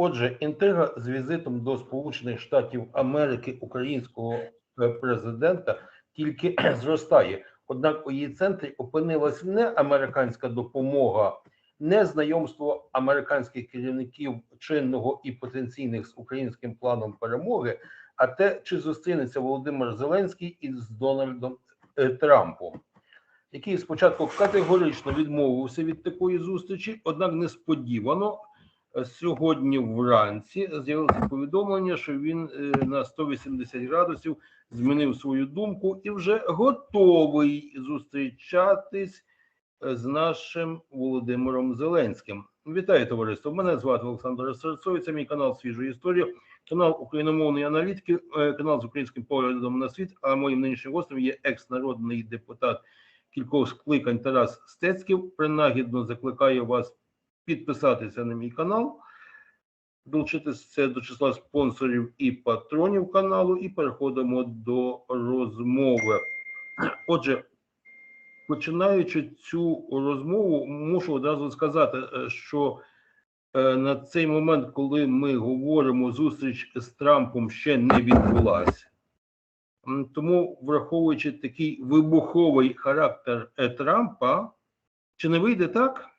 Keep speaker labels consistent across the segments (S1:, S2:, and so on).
S1: Отже, інтрига з візитом до Сполучених Штатів Америки українського е, президента тільки зростає. Однак у її центрі опинилась не американська допомога, не знайомство американських керівників чинного і потенційних з українським планом перемоги, а те, чи зустрінеться Володимир Зеленський із Дональдом е, Трампом, який спочатку категорично відмовився від такої зустрічі, однак несподівано сьогодні вранці з'явилося повідомлення, що він е, на 180 градусів змінив свою думку і вже готовий зустрічатись е, з нашим Володимиром Зеленським. Вітаю, товариство! Мене звати Олександр Серцовий, це мій канал Свіжої історії, канал україномовної аналітики, е, канал з українським поглядом на світ. А моїм нинішнім гостем є екс-народний депутат кількох скликань Тарас Стецьків. Принагідно закликаю вас підписатися на мій канал, долучитися до числа спонсорів і патронів каналу, і переходимо до розмови. Отже, починаючи цю розмову, мушу одразу сказати, е, що е, на цей момент, коли ми говоримо, зустріч з Трампом ще не відбулася. Тому, враховуючи такий вибуховий характер е, Трампа, чи не вийде так,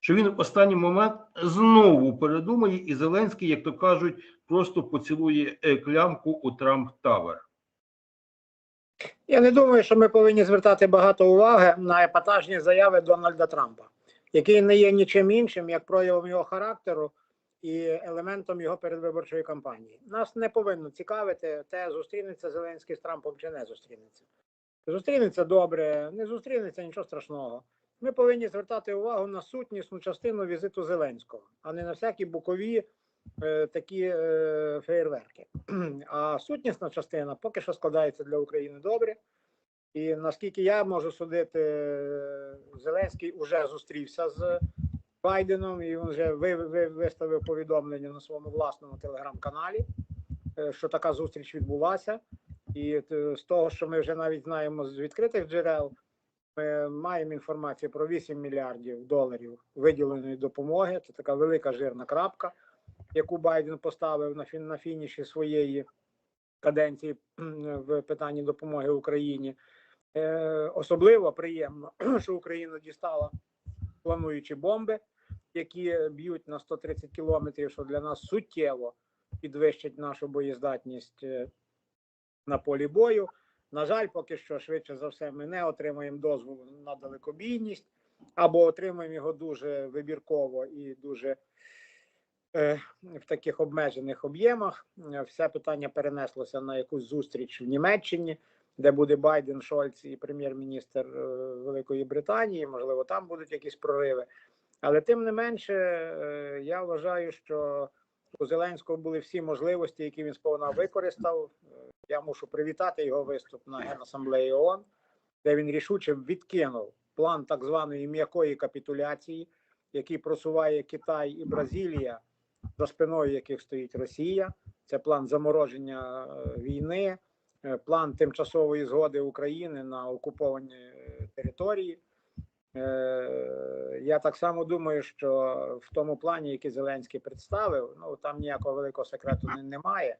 S1: що він в останній момент знову передумає, і Зеленський, як то кажуть, просто поцілує е, клямку у Трамп Тавер.
S2: Я не думаю, що ми повинні звертати багато уваги на епатажні заяви Дональда Трампа, який не є нічим іншим, як проявом його характеру і елементом його передвиборчої кампанії. Нас не повинно цікавити, те, зустрінеться Зеленський з Трампом чи не зустрінеться. Зустрінеться добре, не зустрінеться нічого страшного. Ми повинні звертати увагу на сутнісну частину візиту Зеленського, а не на всякі бокові е, такі е, феєрверки. А сутнісна частина поки що складається для України добре. І наскільки я можу судити, Зеленський вже зустрівся з Байденом, і він вже ви, ви, виставив повідомлення на своєму власному телеграм-каналі, е, що така зустріч відбулася. І е, з того, що ми вже навіть знаємо з відкритих джерел, ми маємо інформацію про 8 мільярдів доларів виділеної допомоги. Це така велика жирна крапка, яку Байден поставив на, фін, на фініші своєї каденції в питанні допомоги Україні. Е, особливо приємно, що Україна дістала плануючі бомби, які б'ють на 130 кілометрів, що для нас суттєво підвищить нашу боєздатність е, на полі бою. На жаль, поки що швидше за все ми не отримаємо дозволу на далекобійність, або отримаємо його дуже вибірково і дуже е, в таких обмежених об'ємах. Е, Все питання перенеслося на якусь зустріч в Німеччині, де буде Байден, Шольц і прем'єр-міністр е, Великої Британії. Можливо, там будуть якісь прориви. Але тим не менше, е, я вважаю, що у Зеленського були всі можливості, які він сповна використав. Я мушу привітати його виступ на Генасамблеї ООН, де він рішуче відкинув план так званої м'якої капітуляції, який просуває Китай і Бразилія, за спиною яких стоїть Росія. Це план замороження е, війни, е, план тимчасової згоди України на окуповані е, території. Е, Я так само думаю, що в тому плані, який Зеленський представив, ну там ніякого великого секрету немає.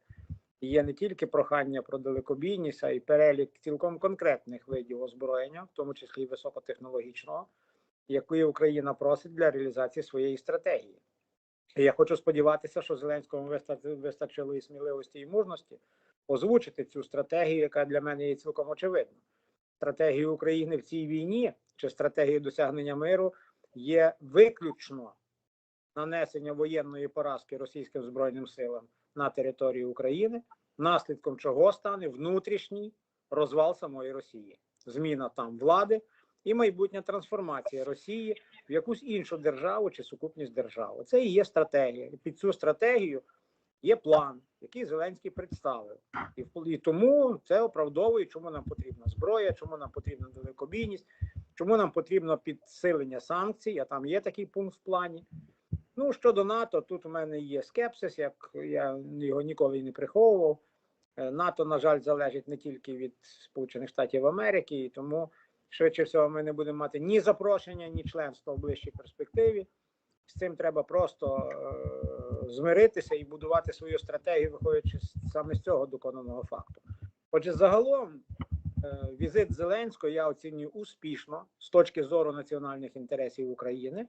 S2: Є не тільки прохання про далекобійність, а й перелік цілком конкретних видів озброєння, в тому числі і високотехнологічного, якої Україна просить для реалізації своєї стратегії. І я хочу сподіватися, що Зеленському вистачило і сміливості і мужності озвучити цю стратегію, яка для мене є цілком очевидна. Стратегія України в цій війні чи стратегія досягнення миру є виключно нанесення воєнної поразки російським збройним силам на території України, наслідком чого стане внутрішній розвал самої Росії, зміна там влади і майбутня трансформація Росії в якусь іншу державу чи сукупність держав. Це і є стратегія. І під цю стратегію є план, який Зеленський представив. І, тому це оправдовує, чому нам потрібна зброя, чому нам потрібна далекобійність, чому нам потрібно підсилення санкцій, а там є такий пункт в плані. Ну, щодо НАТО, тут у мене є скепсис, як я його ніколи не приховував. Е, НАТО, на жаль, залежить не тільки від Сполучених Штатів Америки, і тому швидше всього ми не будемо мати ні запрошення, ні членства в ближчій перспективі. З цим треба просто е, змиритися і будувати свою стратегію, виходячи саме з цього доконаного факту. Отже, загалом е, візит Зеленського я оцінюю успішно з точки зору національних інтересів України.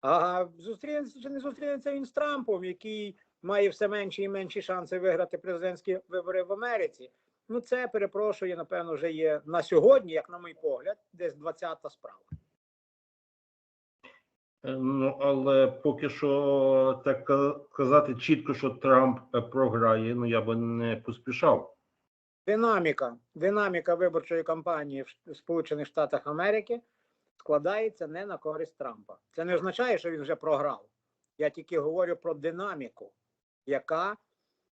S2: А зустрінеться чи не зустрінеться він з Трампом, який має все менші і менші шанси виграти президентські вибори в Америці. Ну, це перепрошую, напевно, вже є на сьогодні, як на мій погляд, десь 20-та справа.
S1: Е, Ну, але поки що так казати чітко, що Трамп е, програє, ну я би не поспішав.
S2: Динаміка, динаміка виборчої кампанії в Сполучених Штатах Америки складається не на користь Трампа. Це не означає, що він вже програв. Я тільки говорю про динаміку, яка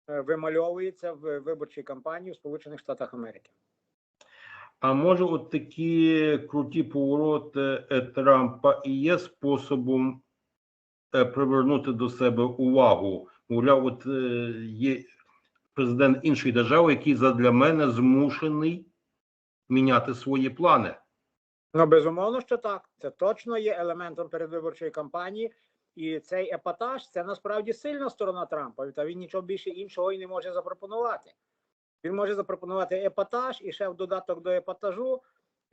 S2: е, вимальовується в виборчій кампанії в Сполучених Штатах Америки.
S1: А може, от такі круті повороти е, Трампа і є способом е, привернути до себе увагу? Мовляв, от е, є президент іншої держави, який задля мене змушений міняти свої плани.
S2: Ну, безумовно, що так. Це точно є елементом передвиборчої кампанії. І цей епатаж це насправді сильна сторона Трампа. Та він нічого більше іншого і не може запропонувати. Він може запропонувати епатаж, і ще в додаток до епатажу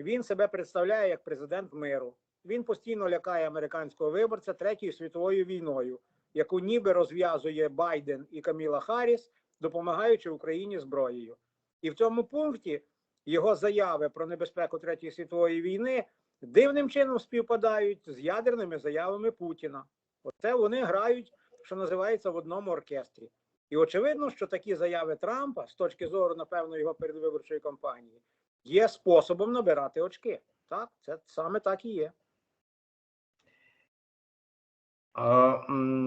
S2: він себе представляє як президент миру. Він постійно лякає американського виборця третьою світовою війною, яку ніби розв'язує Байден і Каміла Харріс, допомагаючи Україні зброєю. І в цьому пункті його заяви про небезпеку третьої світової війни дивним чином співпадають з ядерними заявами Путіна. Оце вони грають, що називається, в одному оркестрі. І очевидно, що такі заяви Трампа, з точки зору, напевно, його передвиборчої кампанії, є способом набирати очки. Так, це саме так і є.
S1: А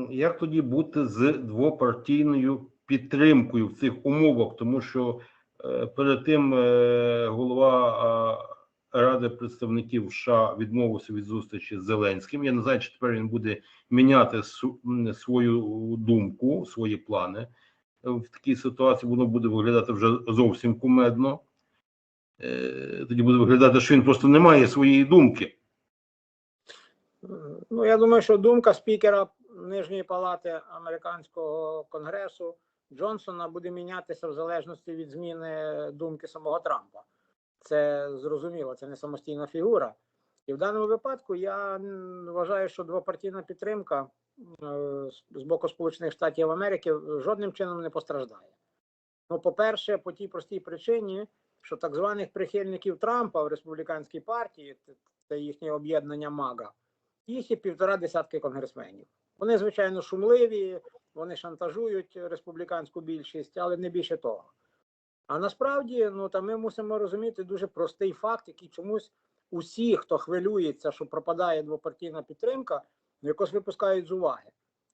S1: як тоді бути з двопартійною підтримкою в цих умовах? Тому що е, перед тим е, голова Ради представників США відмовився від зустрічі з Зеленським. Я не знаю, чи тепер він буде міняти свою думку, свої плани. В такій ситуації воно буде виглядати вже зовсім кумедно. Е, Тоді буде виглядати, що він просто не має своєї думки.
S2: Ну, я думаю, що думка спікера Нижньої палати американського конгресу Джонсона буде мінятися в залежності від зміни думки самого Трампа. Це зрозуміло, це не самостійна фігура. І в даному випадку я вважаю, що двопартійна підтримка е, з- боку Сполучених Штатів Америки жодним чином не постраждає. Ну, по-перше, по тій простій причині, що так званих прихильників Трампа в республіканській партії, це їхнє об'єднання МАГА, їх є півтора десятки конгресменів. Вони, звичайно, шумливі, вони шантажують республіканську більшість, але не більше того. А насправді, ну та ми мусимо розуміти дуже простий факт, який чомусь усі, хто хвилюється, що пропадає двопартійна підтримка, якось випускають з уваги.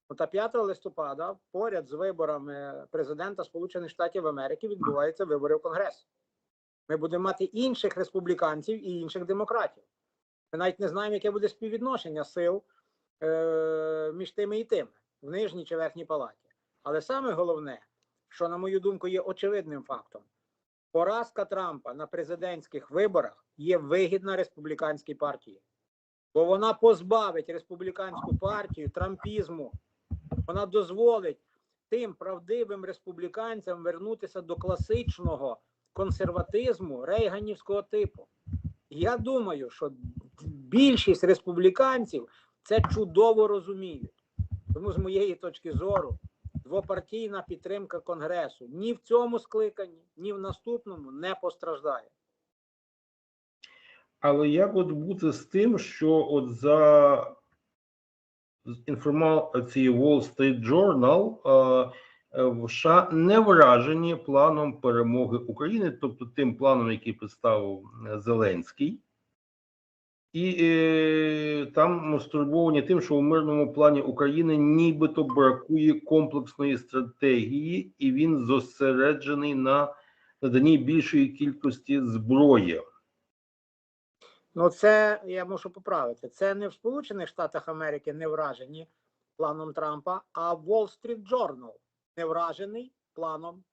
S2: Ну, та 5 листопада, поряд з виборами президента Сполучених Штатів Америки, відбуваються вибори в Конгрес. Ми будемо мати інших республіканців і інших демократів. Ми навіть не знаємо, яке буде співвідношення сил е, між тими і тими, в нижній чи верхній палаті. Але саме головне, що, на мою думку, є очевидним фактом: поразка Трампа на президентських виборах є вигідна республіканській партії, бо вона позбавить республіканську партію трампізму. Вона дозволить тим правдивим республіканцям вернутися до класичного консерватизму рейганівського типу. Я думаю, що більшість республіканців це чудово розуміють. Тому, з моєї точки зору, двопартійна підтримка Конгресу ні в цьому скликанні, ні в наступному не постраждає.
S1: Але як от бути з тим, що от за інформацією Wall Street Journal е, е, в США не вражені планом перемоги України, тобто тим планом, який представив е, Зеленський, і е, там стурбовані тим, що у мирному плані України нібито бракує комплексної стратегії, і він зосереджений на наданні більшої кількості зброї.
S2: Ну, це я мушу поправити. Це не в Сполучених Штатах Америки не вражені планом Трампа, а Wall Street Journal не вражений планом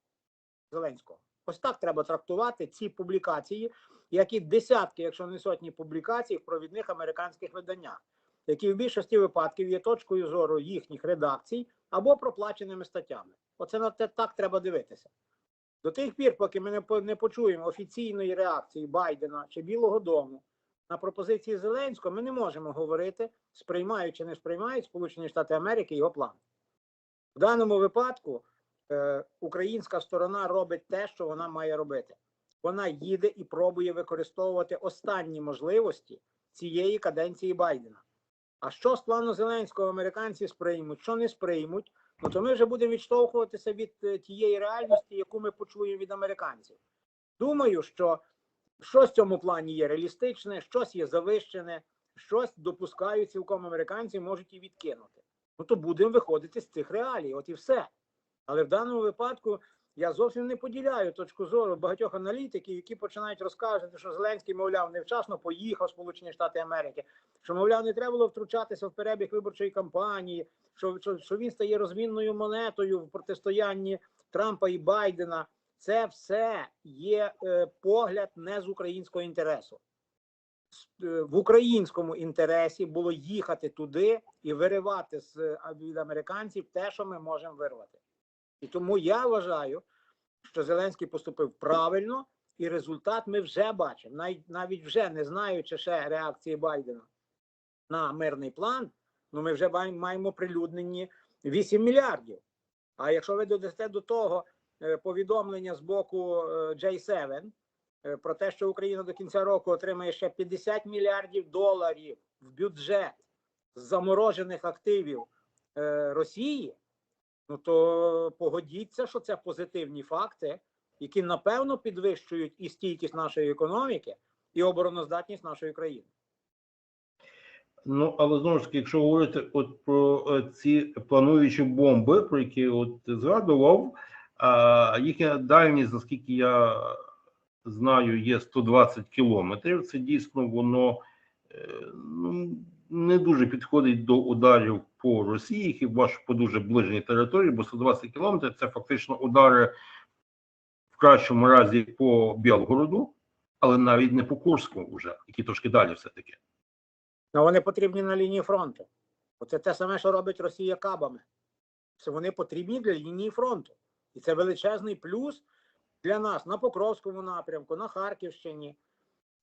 S2: Зеленського. Ось так треба трактувати ці публікації, як і десятки, якщо не сотні публікацій в провідних американських виданнях, які в більшості випадків є точкою зору їхніх редакцій або проплаченими статтями. Оце на те так треба дивитися. До тих пір, поки ми не, почуємо офіційної реакції Байдена чи Білого Дому на пропозиції Зеленського, ми не можемо говорити, сприймають чи не сприймають Сполучені Штати Америки його план. В даному випадку е, українська сторона робить те, що вона має робити. Вона їде і пробує використовувати останні можливості цієї каденції Байдена. А що з плану Зеленського американці сприймуть, що не сприймуть, ну то ми вже будемо відштовхуватися від е, тієї реальності, яку ми почуємо від американців. Думаю, що щось в цьому плані є реалістичне, щось є завищене, щось допускають цілком американці, можуть і відкинути. Ну то будемо виходити з цих реалій, от і все. Але в даному випадку я зовсім не поділяю точку зору багатьох аналітиків, які починають розказувати, що Зеленський, мовляв, невчасно поїхав Сполучені Штати Америки, що, мовляв, не треба було втручатися в перебіг виборчої кампанії, що, що, що він стає розмінною монетою в протистоянні Трампа і Байдена. Це все є е, погляд не з українського інтересу. Е, В українському інтересі було їхати туди і виривати з від американців те, що ми можемо вирвати. І тому я вважаю, що Зеленський поступив правильно, і результат ми вже бачимо. Навіть, навіть вже не знаючи ще реакції Байдена на мирний план, ну ми вже маємо прилюднені 8 мільярдів. А якщо ви додасте до того е, повідомлення з боку е, J7 е, про те, що Україна до кінця року отримає ще 50 мільярдів доларів в бюджет з заморожених активів Росії, ну то погодіться, що це позитивні факти, які напевно підвищують і стійкість нашої економіки, і обороноздатність нашої країни.
S1: Ну, але знову ж таки, якщо говорити от про е, ці плануючі бомби, про які от згадував, а, їхня дальність, наскільки я знаю, є 120 кілометрів. Це дійсно воно е, ну, не дуже підходить до ударів по Росії, хіба що по дуже ближній території, бо 120 кілометрів це фактично удари в кращому разі по Білгороду, але навіть не по Курську, вже, які трошки далі все-таки.
S2: Ну, вони потрібні на лінії фронту. Оце те саме, що робить Росія кабами. Це вони потрібні для лінії фронту. І це величезний плюс для нас на Покровському напрямку, на Харківщині,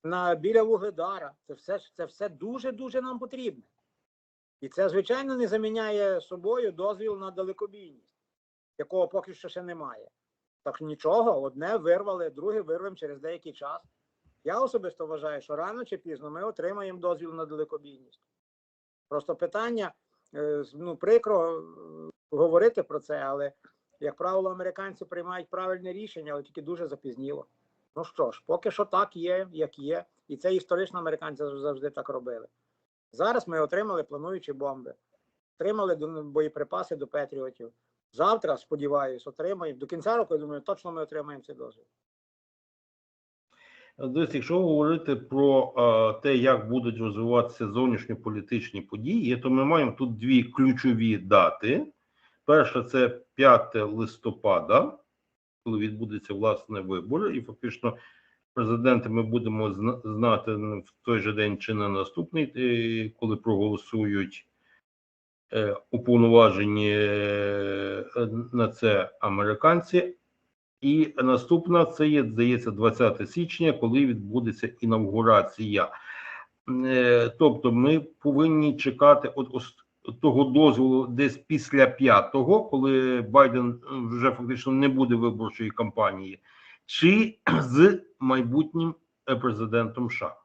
S2: на біля Вугледара. Це все, це все дуже-дуже нам потрібно. І це, звичайно, не заміняє собою дозвіл на далекобійність, якого поки що ще немає. Так нічого, одне вирвали, друге вирвемо через деякий час. Я особисто вважаю, що рано чи пізно ми отримаємо дозвіл на далекобійність. Просто питання, е, ну, прикро е, говорити про це, але, як правило, американці приймають правильне рішення, але тільки дуже запізніло. Ну що ж, поки що так є, як є, і це історично американці завжди так робили. Зараз ми отримали плануючі бомби, отримали боєприпаси до Петріотів. Завтра, сподіваюся, отримаємо. До кінця року, я думаю, точно ми отримаємо цей дозвіл.
S1: Дивись, якщо говорити про е, те, як будуть розвиватися зовнішньополітичні події, то ми маємо тут дві ключові дати. Перша це 5 листопада, коли відбудеться власне вибори, і фактично президента ми будемо знати в той же день чи на наступний, е, коли проголосують е, уповноважені е, на це американці. І наступна це є, здається, 20 січня, коли відбудеться інавгурація. Тобто, ми повинні чекати от того дозволу десь після п'ятого, коли Байден вже фактично не буде виборчої кампанії, чи з майбутнім е, президентом США.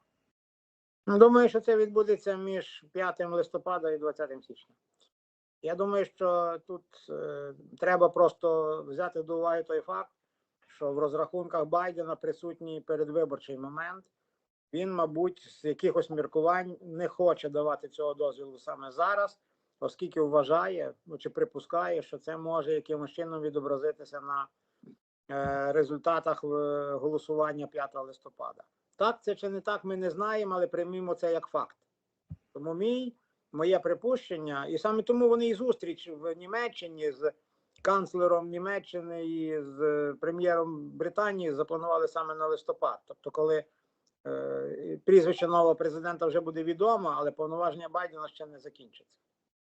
S2: Ну, Думаю, що це відбудеться між 5 листопада і 20 січня. Я думаю, що тут е, треба просто взяти до уваги той факт, що в розрахунках Байдена присутній передвиборчий момент. Він, мабуть, з якихось міркувань не хоче давати цього дозволу саме зараз, оскільки вважає ну, чи припускає, що це може якимось чином відобразитися на результатах е, голосування 5 листопада. Так це чи не так, ми не знаємо, але приймімо це як факт. Тому мій, моє припущення, і саме тому вони і зустріч в Німеччині з канцлером Німеччини і з прем'єром Британії запланували саме на листопад. Тобто, коли е, прізвище нового президента вже буде відомо, але повноваження Байдена ще не закінчиться.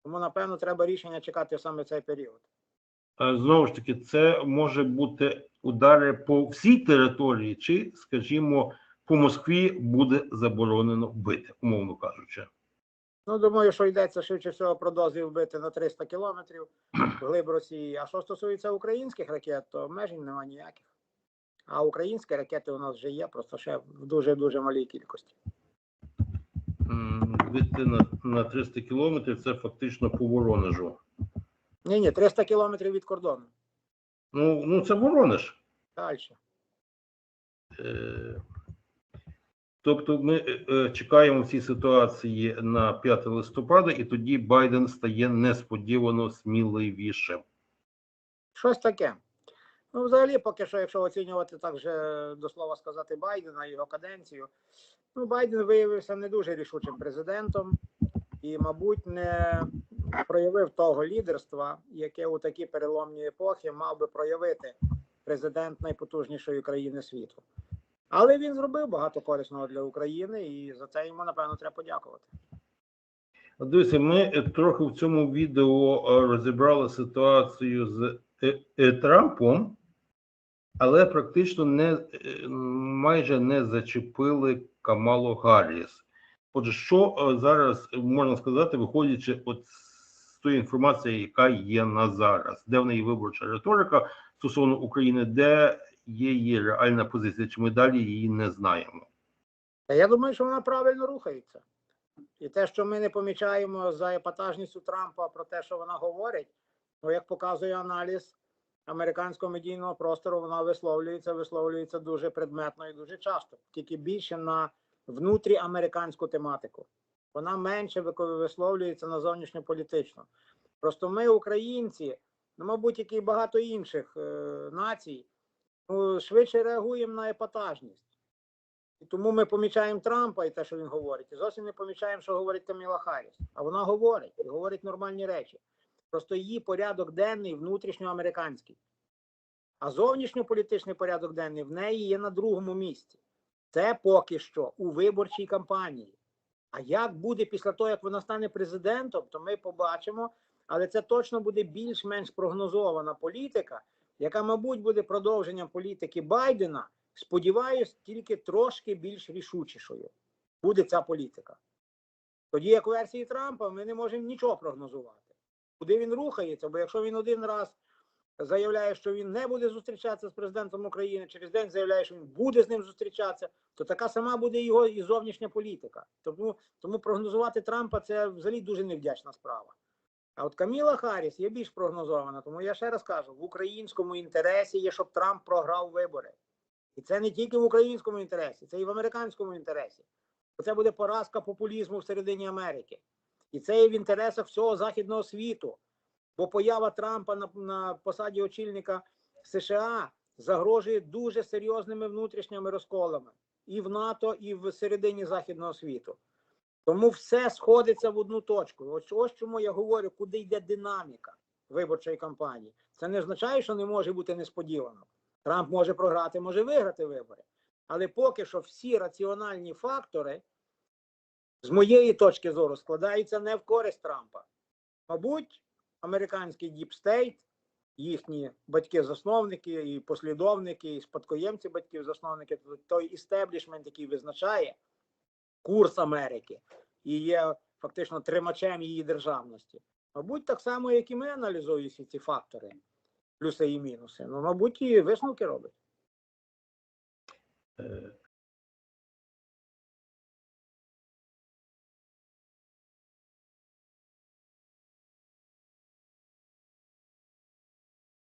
S2: Тому, напевно, треба рішення чекати саме цей період.
S1: Е, Знову ж таки, це може бути удари по всій території, чи, скажімо, по Москві буде заборонено бити, умовно кажучи.
S2: Ну, думаю, що йдеться швидше всього про дозвіл вбити на 300 кілометрів вглиб Росії. А що стосується українських ракет, то обмежень немає ніяких. А українські ракети у нас вже є, просто ще в дуже-дуже малій кількості.
S1: Бити на, на 300 кілометрів це фактично по Воронежу.
S2: Ні, ні, 300 кілометрів від кордону.
S1: Ну, ну це Воронеж.
S2: Далі.
S1: Е, Тобто ми е, е, чекаємо в цій ситуації на 5 листопада, і тоді Байден стає несподівано сміливішим.
S2: Щось таке. Ну, взагалі, поки що, якщо оцінювати так же до слова сказати Байдена його каденцію, ну, Байден виявився не дуже рішучим президентом і, мабуть, не проявив того лідерства, яке у такі переломні епохи мав би проявити президент найпотужнішої країни світу. Але він зробив багато корисного для України, і за це йому, напевно, треба подякувати.
S1: Дивіться, ми трохи в цьому відео е, розібрали ситуацію з е, е, Трампом, але практично не майже не зачепили Камалу Гарріс. Отже, що зараз можна сказати, виходячи от тої інформації, яка є на зараз, де в неї виборча риторика стосовно України, де є її реальна позиція, чи ми далі її не знаємо.
S2: Та я думаю, що вона правильно рухається. І те, що ми не помічаємо за епатажністю Трампа про те, що вона говорить, ну як показує аналіз американського медійного простору, вона висловлюється, висловлюється дуже предметно і дуже часто, тільки більше на внутріамериканську тематику. Вона менше висловлюється на зовнішньополітичну. Просто ми, українці, ну, мабуть, як і багато інших е, націй, ну, швидше реагуємо на епатажність. І тому ми помічаємо Трампа і те, що він говорить, і зовсім не помічаємо, що говорить Каміла Харріс. А вона говорить і говорить нормальні речі. Просто її порядок денний внутрішньоамериканський. А зовнішньополітичний порядок денний в неї є на другому місці. Це поки що у виборчій кампанії. А як буде після того, як вона стане президентом, то ми побачимо. Але це точно буде більш-менш прогнозована політика, яка, мабуть, буде продовженням політики Байдена. Сподіваюсь, тільки трошки більш рішучішою буде ця політика. Тоді, як у версії Трампа, ми не можемо нічого прогнозувати. Куди він рухається? Бо якщо він один раз заявляє, що він не буде зустрічатися з президентом України, через день заявляє, що він буде з ним зустрічатися, то така сама буде його і зовнішня політика. Тому, тому прогнозувати Трампа це взагалі дуже невдячна справа. А от Каміла Харріс є більш прогнозована. Тому я ще раз кажу: в українському інтересі є, щоб Трамп програв вибори. І це не тільки в українському інтересі, це і в американському інтересі. Це буде поразка популізму всередині Америки. І це і в інтересах всього західного світу. Бо поява Трампа на, на посаді очільника США загрожує дуже серйозними внутрішніми розколами і в НАТО, і в середині західного світу. Тому все сходиться в одну точку. Ось ось чому я говорю, куди йде динаміка виборчої кампанії. Це не означає, що не може бути несподівано. Трамп може програти, може виграти вибори. Але поки що всі раціональні фактори, з моєї точки зору, складаються не в користь Трампа. Мабуть, американський діпстейт, їхні батьки-засновники, і послідовники, і спадкоємці батьків-засновники, той істеблішмент, який визначає курс Америки і є фактично тримачем її державності. Мабуть, так само, як і ми аналізуємо всі ці фактори, плюси і мінуси. Ну, мабуть, і висновки робить.
S1: Е,